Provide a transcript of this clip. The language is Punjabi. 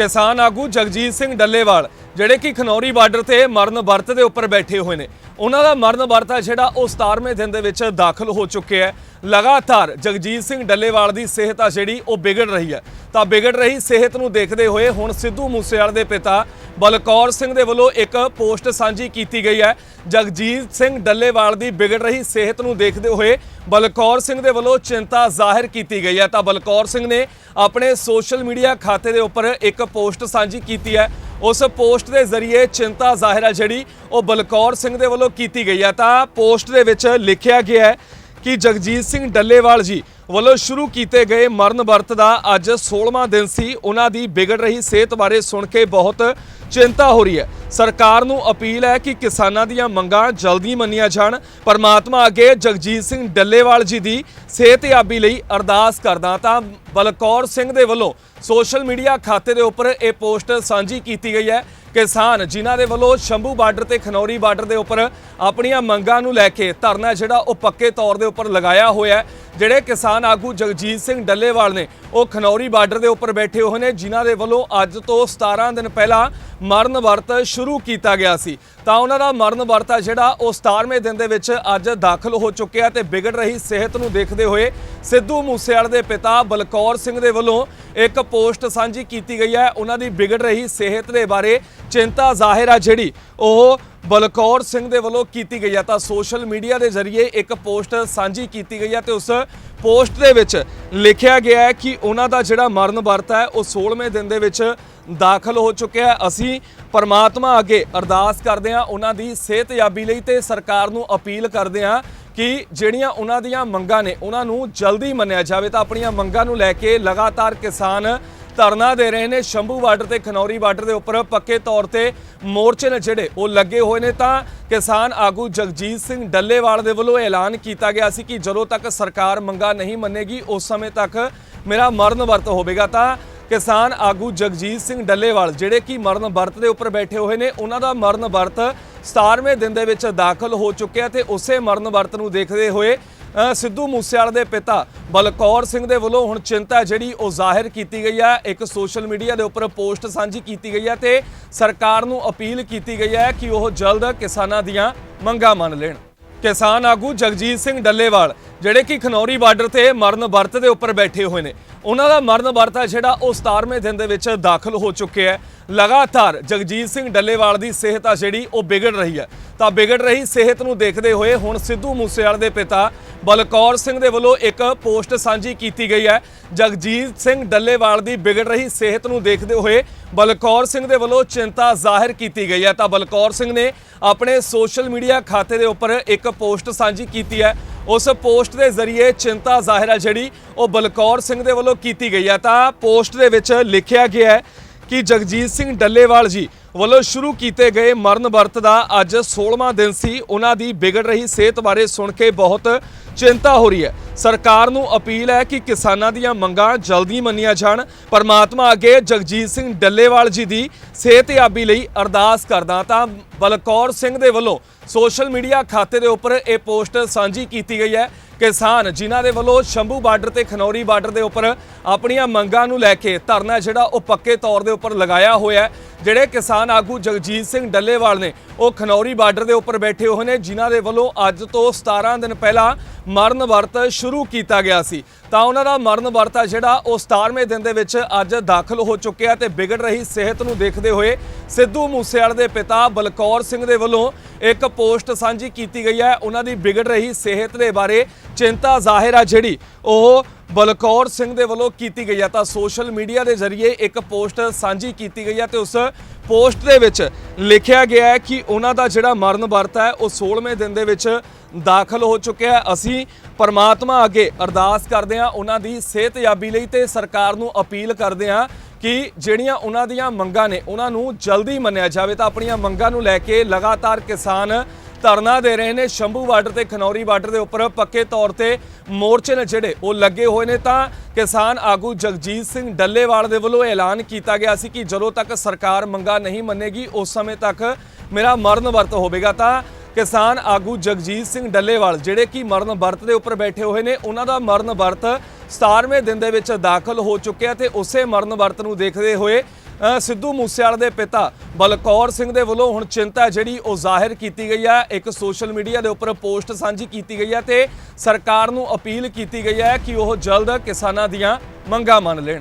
ਕਿਸਾਨ ਆਗੂ ਜਗਜੀਤ ਸਿੰਘ ਡੱਲੇਵਾਲ, ਜਿਹੜੇ ਕਿ ਖਨੌਰੀ ਬਾਰਡਰ ਤੇ ਮਰਨ ਵਰਤ ਦੇ ਉੱਪਰ ਬੈਠੇ ਹੋਏ ਨੇ। ਉਹਨਾਂ ਦਾ ਮਰਨ ਵਰਤ ਹੈ ਜਿਹੜਾ ਉਹ 17ਵੇਂ ਦਿਨ ਦੇ ਵਿੱਚ ਦਾਖਲ ਹੋ ਚੁੱਕਿਆ ਹੈ। ਲਗਾਤਾਰ ਜਗਜੀਤ ਸਿੰਘ ਡੱਲੇਵਾਲ ਦੀ ਸਿਹਤ ਆ ਜਿਹੜੀ ਉਹ ਵਿਗੜ ਰਹੀ ਹੈ। ਤਾਂ ਵਿਗੜ ਰਹੀ ਸਿਹਤ ਨੂੰ ਦੇਖਦੇ ਹੋਏ ਹੁਣ ਸਿੱਧੂ ਮੂਸੇਵਾਲੇ ਦੇ ਪਿਤਾ ਬਲਕੌਰ ਸਿੰਘ ਦੇ ਵੱਲੋਂ ਇੱਕ ਪੋਸਟ ਸਾਂਝੀ ਕੀਤੀ ਗਈ ਹੈ। ਜਗਜੀਤ ਸਿੰਘ ਡੱਲੇਵਾਲ ਦੀ ਵਿਗੜ ਰਹੀ ਸਿਹਤ ਨੂੰ ਦੇਖਦੇ ਹੋਏ ਬਲਕੌਰ ਸਿੰਘ ਦੇ ਵੱਲੋਂ ਚਿੰਤਾ ਜ਼ਾਹਿਰ ਕੀਤੀ ਗਈ ਹੈ। ਤਾਂ ਬਲਕੌਰ ਸਿੰਘ ਨੇ ਆਪਣੇ ਸੋਸ਼ਲ ਮੀਡੀਆ ਖਾਤੇ ਦੇ ਉੱਪਰ ਇੱਕ ਪੋਸਟ ਸਾਂਝੀ ਕੀਤੀ ਹੈ। ਉਸ ਪੋਸਟ ਦੇ ਜ਼ਰੀਏ ਚਿੰਤਾ ਜ਼ਾਹਿਰ ਹੈ ਜਿਹੜੀ ਉਹ ਬਲਕੌਰ ਸਿੰਘ ਦੇ ਵੱਲੋਂ ਕੀਤੀ ਗਈ ਹੈ। ਤਾਂ ਪੋਸਟ ਦੇ ਵਿੱਚ ਲਿਖਿਆ ਗਿਆ ਹੈ ਕਿ ਜਗਜੀਤ ਸਿੰਘ ਡੱਲੇਵਾਲ ਜੀ ਵੱਲੋਂ ਸ਼ੁਰੂ ਕੀਤੇ ਗਏ ਮਰਨ ਵਰਤ ਦਾ ਅੱਜ 16ਵਾਂ ਦਿਨ ਸੀ। ਉਹਨਾਂ ਦੀ ਵਿਗੜ ਰਹੀ ਸਿਹਤ ਬਾਰੇ ਸੁਣ ਕੇ ਬਹੁਤ ਚਿੰਤਾ ਹੋ ਰਹੀ ਹੈ। ਸਰਕਾਰ ਨੂੰ ਅਪੀਲ ਹੈ ਕਿ ਕਿਸਾਨਾਂ ਦੀਆਂ ਮੰਗਾਂ ਜਲਦੀ ਮੰਨੀਆਂ ਜਾਣ। ਪਰਮਾਤਮਾ ਅੱਗੇ ਜਗਜੀਤ ਸਿੰਘ ਡੱਲੇਵਾਲ ਜੀ ਦੀ ਸਿਹਤਯਾਬੀ ਲਈ ਅਰਦਾਸ ਕਰਦਾ ਤਾਂ ਬਲਕੌਰ ਸਿੰਘ ਦੇ ਵੱਲੋਂ ਸੋਸ਼ਲ ਮੀਡੀਆ ਖਾਤੇ ਦੇ ਉੱਪਰ ਇਹ ਪੋਸਟ ਸਾਂਝੀ ਕੀਤੀ ਗਈ ਹੈ। ਕਿਸਾਨ ਜਿਨ੍ਹਾਂ ਦੇ ਵੱਲੋਂ ਸ਼ੰਭੂ ਬਾਰਡਰ ਤੇ ਖਨੌਰੀ ਬਾਰਡਰ ਦੇ ਉੱਪਰ ਆਪਣੀਆਂ ਮੰਗਾਂ ਨੂੰ ਲੈ ਕੇ ਧਰਨਾ ਜਿਹੜਾ ਉਹ ਪੱਕੇ ਤੌਰ ਦੇ ਉੱਪਰ ਲਗਾਇਆ ਹੋਇਆ ਜਿਹੜੇ ਕਿਸਾਨ ਆਗੂ ਜਗਜੀਤ ਸਿੰਘ ਡੱਲੇਵਾਲ ਨੇ ਉਹ ਖਨੌਰੀ ਬਾਰਡਰ ਦੇ ਉੱਪਰ ਬੈਠੇ ਹੋਏ ਨੇ, ਜਿਨ੍ਹਾਂ ਦੇ ਵੱਲੋਂ ਅੱਜ ਤੋਂ 17 ਦਿਨ ਪਹਿਲਾਂ ਮਰਨ ਵਰਤ ਸ਼ੁਰੂ ਕੀਤਾ ਗਿਆ ਸੀ। ਤਾਂ ਉਹਨਾਂ ਦਾ ਮਰਨ ਵਰਤ ਹੈ ਜਿਹੜਾ, ਉਹ 17ਵੇਂ ਦਿਨ ਦੇ ਵਿੱਚ ਅੱਜ ਦਾਖਲ ਹੋ ਚੁੱਕਿਆ ਤੇ ਵਿਗੜ ਰਹੀ ਸਿਹਤ ਨੂੰ ਦੇਖਦੇ ਹੋਏ ਸਿੱਧੂ ਮੂਸੇਵਾਲੇ ਦੇ ਪਿਤਾ ਬਲਕੌਰ ਸਿੰਘ ਦੇ ਵੱਲੋਂ ਇੱਕ ਪੋਸਟ ਸਾਂਝੀ ਕੀਤੀ ਗਈ ਹੈ। ਉਹਨਾਂ ਦੀ ਵਿਗੜ ਰਹੀ ਸਿਹਤ ਦੇ ਬਾਰੇ ਚਿੰਤਾ ਜ਼ਾਹਿਰ ਆ ਜਿਹੜੀ ਉਹ ਬਲਕੌਰ ਸਿੰਘ ਦੇ ਵੱਲੋਂ ਕੀਤੀ ਗਈ ਹੈ। ਤਾਂ ਸੋਸ਼ਲ ਮੀਡੀਆ ਦੇ ਜ਼ਰੀਏ ਇੱਕ ਪੋਸਟ ਸਾਂਝੀ ਕੀਤੀ ਗਈ ਹੈ ਤੇ ਉਸ ਪੋਸਟ ਦੇ ਵਿੱਚ ਲਿਖਿਆ ਗਿਆ ਹੈ ਕਿ ਉਹਨਾਂ ਦਾ ਜਿਹੜਾ ਮਰਨ ਵਰਤ ਹੈ, ਉਹ 16ਵੇਂ ਦਿਨ ਦੇ ਵਿੱਚ ਦਾਖਲ ਹੋ ਚੁੱਕਿਆ ਅਸੀਂ ਪਰਮਾਤਮਾ ਅੱਗੇ ਅਰਦਾਸ ਕਰਦੇ ਹਾਂ, ਉਹਨਾਂ ਦੀ ਸਿਹਤਯਾਬੀ ਲਈ ਤੇ ਸਰਕਾਰ ਨੂੰ ਅਪੀਲ ਕਰਦੇ ਹਾਂ ਕਿ ਜਿਹੜੀਆਂ ਉਹਨਾਂ ਦੀਆਂ ਮੰਗਾਂ ਨੇ, ਉਹਨਾਂ ਨੂੰ ਜਲਦੀ ਮੰਨਿਆ ਜਾਵੇ ਤਾਂ ਆਪਣੀਆਂ ਮੰਗਾਂ ਨੂੰ ਲੈ ਕੇ ਲਗਾਤਾਰ ਕਿਸਾਨ ਧਰਨਾ ਦੇ ਰਹੇ ਨੇ। ਸ਼ੰਭੂ ਬਾਰਡਰ ਤੇ ਖਨੌਰੀ ਬਾਰਡਰ ਦੇ ਉੱਪਰ ਪੱਕੇ ਤੌਰ ਤੇ ਮੋਰਚੇ ਨੇ ਜਿਹੜੇ, ਉਹ ਲੱਗੇ ਹੋਏ ਨੇ ਤਾਂ ਕਿਸਾਨ ਆਗੂ ਜਗਜੀਤ ਸਿੰਘ ਡੱਲੇਵਾਲ ਦੇ ਵੱਲੋਂ ਐਲਾਨ ਕੀਤਾ ਗਿਆ ਸੀ ਕਿ ਜਦੋਂ ਤੱਕ ਸਰਕਾਰ ਮੰਗਾਂ ਨਹੀਂ ਮੰਨੇਗੀ, ਉਸ ਸਮੇਂ ਤੱਕ ਮੇਰਾ ਮਰਨ ਵਰਤ ਹੋਵੇਗਾ। ਤਾਂ ਕਿਸਾਨ ਆਗੂ ਜਗਜੀਤ ਸਿੰਘ ਡੱਲੇਵਾਲ, ਜਿਹੜੇ ਕਿ ਮਰਨ ਵਰਤ ਦੇ ਉੱਪਰ ਬੈਠੇ ਹੋਏ ਨੇ, ਉਹਨਾਂ ਦਾ ਮਰਨ ਵਰਤ 17ਵੇਂ ਦਿਨ ਦੇ ਵਿੱਚ ਦਾਖਲ ਹੋ ਚੁੱਕਿਆ ਤੇ ਉਸੇ ਮਰਨ ਵਰਤ ਨੂੰ ਦੇਖਦੇ ਹੋਏ ਸਿੱਧੂ ਮੂਸੇਵਾਲੇ ਦੇ ਪਿਤਾ ਬਲਕੌਰ ਸਿੰਘ ਦੇ ਵੱਲੋਂ ਹੁਣ ਚਿੰਤਾ ਜਿਹੜੀ ਉਹ ਜ਼ਾਹਿਰ ਕੀਤੀ ਗਈ ਹੈ ਇੱਕ ਸੋਸ਼ਲ ਮੀਡੀਆ ਦੇ ਉੱਪਰ ਪੋਸਟ ਸਾਂਝੀ ਕੀਤੀ ਗਈ ਹੈ ਤੇ ਸਰਕਾਰ ਨੂੰ ਅਪੀਲ ਕੀਤੀ ਗਈ ਹੈ ਕਿ ਉਹ ਜਲਦ ਕਿਸਾਨਾਂ ਦੀਆਂ ਮੰਗਾਂ ਮੰਨ ਲੈਣ। ਕਿਸਾਨ ਆਗੂ ਜਗਜੀਤ ਸਿੰਘ ਡੱਲੇਵਾਲ, ਜਿਹੜੇ ਕਿ ਖਨੌਰੀ ਬਾਰਡਰ ਤੇ ਮਰਨ ਵਰਤ ਦੇ ਉੱਪਰ ਬੈਠੇ ਹੋਏ ਨੇ। ਉਹਨਾਂ ਦਾ ਮਰਨ ਵਰਤ ਹੈ ਜਿਹੜਾ ਉਹ 17ਵੇਂ ਦਿਨ ਦੇ ਵਿੱਚ ਦਾਖਲ ਹੋ ਚੁੱਕਿਆ ਹੈ। ਲਗਾਤਾਰ ਜਗਜੀਤ ਸਿੰਘ ਡੱਲੇਵਾਲ ਦੀ ਸਿਹਤ ਆ ਜਿਹੜੀ ਉਹ ਵਿਗੜ ਰਹੀ ਹੈ। ਤਾਂ ਵਿਗੜ ਰਹੀ ਸਿਹਤ ਨੂੰ ਦੇਖਦੇ ਹੋਏ ਹੁਣ ਸਿੱਧੂ ਮੂਸੇਵਾਲੇ ਦੇ ਪਿਤਾ ਬਲਕੌਰ ਸਿੰਘ ਦੇ ਵੱਲੋਂ ਇੱਕ ਪੋਸਟ ਸਾਂਝੀ ਕੀਤੀ ਗਈ ਹੈ। ਜਗਜੀਤ ਸਿੰਘ ਡੱਲੇਵਾਲ ਦੀ ਵਿਗੜ ਰਹੀ ਸਿਹਤ ਨੂੰ ਦੇਖਦੇ ਹੋਏ ਬਲਕੌਰ ਸਿੰਘ ਦੇ ਵੱਲੋਂ ਚਿੰਤਾ ਜ਼ਾਹਿਰ ਕੀਤੀ ਗਈ ਹੈ। ਤਾਂ ਬਲਕੌਰ ਸਿੰਘ ਨੇ ਆਪਣੇ ਸੋਸ਼ਲ ਮੀਡੀਆ ਖਾਤੇ ਦੇ ਉੱਪਰ ਇੱਕ ਪੋਸਟ ਸਾਂਝੀ ਕੀਤੀ ਹੈ। ਉਸ ਪੋਸਟ ਦੇ ਜ਼ਰੀਏ ਚਿੰਤਾ ਜ਼ਾਹਿਰ ਹੈ ਜਿਹੜੀ ਉਹ ਬਲਕੌਰ ਸਿੰਘ ਦੇ ਵੱਲੋਂ ਕੀਤੀ ਗਈ ਹੈ। ਤਾਂ ਪੋਸਟ ਦੇ ਵਿੱਚ ਲਿਖਿਆ ਗਿਆ ਹੈ ਕਿ ਜਗਜੀਤ ਸਿੰਘ ਡੱਲੇਵਾਲ ਜੀ ਵੱਲੋਂ ਸ਼ੁਰੂ ਕੀਤੇ ਗਏ ਮਰਨ ਵਰਤ ਦਾ ਅੱਜ 16ਵਾਂ ਦਿਨ ਸੀ। ਉਹਨਾਂ ਦੀ ਵਿਗੜ ਰਹੀ ਸਿਹਤ ਬਾਰੇ ਸੁਣ ਕੇ ਬਹੁਤ ਚਿੰਤਾ ਹੋ ਰਹੀ ਹੈ। ਸਰਕਾਰ ਨੂੰ ਅਪੀਲ ਹੈ ਕਿ ਕਿਸਾਨਾਂ ਦੀਆਂ ਮੰਗਾਂ ਜਲਦੀ ਮੰਨੀਆਂ ਜਾਣ। ਪਰਮਾਤਮਾ ਅੱਗੇ ਜਗਜੀਤ ਸਿੰਘ ਡੱਲੇਵਾਲ ਜੀ ਦੀ ਸਿਹਤਯਾਬੀ ਲਈ ਅਰਦਾਸ ਕਰਦਾ ਤਾਂ ਬਲਕੌਰ ਸਿੰਘ ਦੇ ਵੱਲੋਂ ਸੋਸ਼ਲ ਮੀਡੀਆ ਖਾਤੇ ਦੇ ਉੱਪਰ ਇਹ ਪੋਸਟ ਸਾਂਝੀ ਕੀਤੀ ਗਈ ਹੈ। ਕਿਸਾਨ ਜਿਨ੍ਹਾਂ ਦੇ ਵੱਲੋਂ ਸ਼ੰਭੂ ਬਾਰਡਰ ਤੇ ਖਨੌਰੀ ਬਾਰਡਰ ਦੇ ਉੱਪਰ ਆਪਣੀਆਂ ਮੰਗਾਂ ਨੂੰ ਲੈ ਕੇ ਧਰਨਾ ਜਿਹੜਾ ਉਹ ਪੱਕੇ ਤੌਰ ਦੇ ਉੱਪਰ ਲਗਾਇਆ ਹੋਇਆ ਹੈ। ਜਿਹੜੇ ਕਿਸਾਨ ਆਗੂ ਜਗਜੀਤ ਸਿੰਘ ਡੱਲੇਵਾਲ ਨੇ, ਉਹ ਖਨੌਰੀ ਬਾਰਡਰ ਦੇ ਉੱਪਰ ਬੈਠੇ ਹੋਏ ਨੇ, ਜਿਨ੍ਹਾਂ ਦੇ ਵੱਲੋਂ ਅੱਜ ਤੋਂ 17 ਦਿਨ ਪਹਿਲਾਂ ਮਰਨ ਵਰਤ ਸ਼ੁਰੂ ਕੀਤਾ ਗਿਆ ਸੀ। ਤਾਂ ਉਹਨਾਂ ਦਾ ਮਰਨ ਵਰਤ ਹੈ ਜਿਹੜਾ, ਉਹ 17ਵੇਂ ਦਿਨ ਦੇ ਵਿੱਚ ਅੱਜ ਦਾਖਲ ਹੋ ਚੁੱਕਿਆ ਤੇ ਵਿਗੜ ਰਹੀ ਸਿਹਤ ਨੂੰ ਦੇਖਦੇ ਹੋਏ ਸਿੱਧੂ ਮੂਸੇਵਾਲੇ ਦੇ ਪਿਤਾ ਬਲਕੌਰ ਸਿੰਘ ਦੇ ਵੱਲੋਂ ਇੱਕ ਪੋਸਟ ਸਾਂਝੀ ਕੀਤੀ ਗਈ ਹੈ। ਉਹਨਾਂ ਦੀ ਵਿਗੜ ਰਹੀ ਸਿਹਤ ਦੇ ਬਾਰੇ ਚਿੰਤਾ ਜ਼ਾਹਿਰ ਆ ਜਿਹੜੀ, ਉਹ ਬਲਕੌਰ ਸਿੰਘ ਦੇ ਵੱਲੋਂ ਕੀਤੀ ਗਈ ਹੈ ਤਾਂ ਸੋਸ਼ਲ ਮੀਡੀਆ ਦੇ ਜ਼ਰੀਏ ਇੱਕ ਪੋਸਟ ਸਾਂਝੀ ਕੀਤੀ ਗਈ ਹੈ ਤੇ ਉਸ ਪੋਸਟ ਦੇ ਵਿੱਚ ਲਿਖਿਆ ਗਿਆ ਹੈ ਕਿ ਉਹਨਾਂ ਦਾ ਜਿਹੜਾ ਮਰਨ ਵਰਤ ਹੈ, ਉਹ 16ਵੇਂ ਦਿਨ ਦੇ ਵਿੱਚ ਦਾਖਲ ਹੋ ਚੁੱਕਿਆ ਹੈ। ਅਸੀਂ ਪਰਮਾਤਮਾ ਅੱਗੇ ਅਰਦਾਸ ਕਰਦੇ ਹਾਂ, ਉਹਨਾਂ ਦੀ ਸਿਹਤਯਾਬੀ ਲਈ ਤੇ ਸਰਕਾਰ ਨੂੰ ਅਪੀਲ ਕਰਦੇ ਹਾਂ ਕਿ ਜਿਹੜੀਆਂ ਉਹਨਾਂ ਦੀਆਂ ਮੰਗਾਂ ਨੇ, ਉਹਨਾਂ ਨੂੰ ਜਲਦੀ ਮੰਨਿਆ ਜਾਵੇ। ਤਾਂ ਆਪਣੀਆਂ ਮੰਗਾਂ ਨੂੰ ਲੈ ਕੇ ਲਗਾਤਾਰ ਕਿਸਾਨ ਧਰਨਾ ਦੇ ਰਹੇ ਨੇ ਸ਼ੰਭੂ ਬਾਰਡਰ ਤੇ, ਖਨੌਰੀ ਬਾਰਡਰ ਦੇ ਉੱਪਰ ਪੱਕੇ ਤੌਰ ਤੇ ਮੋਰਚੇ ਨੇ ਜਿਹੜੇ, ਉਹ ਲੱਗੇ ਹੋਏ ਨੇ ਤਾਂ ਕਿਸਾਨ ਆਗੂ ਜਗਜੀਤ ਸਿੰਘ ਡੱਲੇਵਾਲ ਦੇ ਵੱਲੋਂ ਐਲਾਨ ਕੀਤਾ ਗਿਆ ਸੀ ਕਿ ਜਦੋਂ ਤੱਕ ਸਰਕਾਰ ਮੰਗਾਂ ਨਹੀਂ ਮੰਨੇਗੀ, ਉਸ ਸਮੇਂ ਤੱਕ ਮੇਰਾ ਮਰਨ ਵਰਤ ਹੋਵੇਗਾ। ਤਾਂ ਕਿਸਾਨ ਆਗੂ ਜਗਜੀਤ ਸਿੰਘ ਡੱਲੇਵਾਲ ਜਿਹੜੇ ਕਿ ਮਰਨ ਵਰਤ ਦੇ ਉੱਪਰ ਬੈਠੇ ਹੋਏ ਨੇ, ਉਹਨਾਂ ਦਾ ਮਰਨ ਵਰਤ 17ਵੇਂ ਦਿਨ ਦੇ ਵਿੱਚ ਦਾਖਲ ਹੋ ਚੁੱਕਿਆ ਤੇ ਉਸੇ ਮਰਨ ਵਰਤ ਨੂੰ ਦੇਖਦੇ ਹੋਏ ਸਿੱਧੂ ਮੂਸੇਵਾਲੇ ਦੇ ਪਿਤਾ ਬਲਕੌਰ ਸਿੰਘ ਦੇ ਵੱਲੋਂ ਹੁਣ ਚਿੰਤਾ ਜਿਹੜੀ ਉਹ ਜ਼ਾਹਿਰ ਕੀਤੀ ਗਈ ਹੈ। ਇੱਕ ਸੋਸ਼ਲ ਮੀਡੀਆ ਦੇ ਉੱਪਰ ਪੋਸਟ ਸਾਂਝੀ ਕੀਤੀ ਗਈ ਹੈ ਤੇ ਸਰਕਾਰ ਨੂੰ ਅਪੀਲ ਕੀਤੀ ਗਈ ਹੈ ਕਿ ਉਹ ਜਲਦ ਕਿਸਾਨਾਂ ਦੀਆਂ ਮੰਗਾਂ ਮੰਨ ਲੈਣ।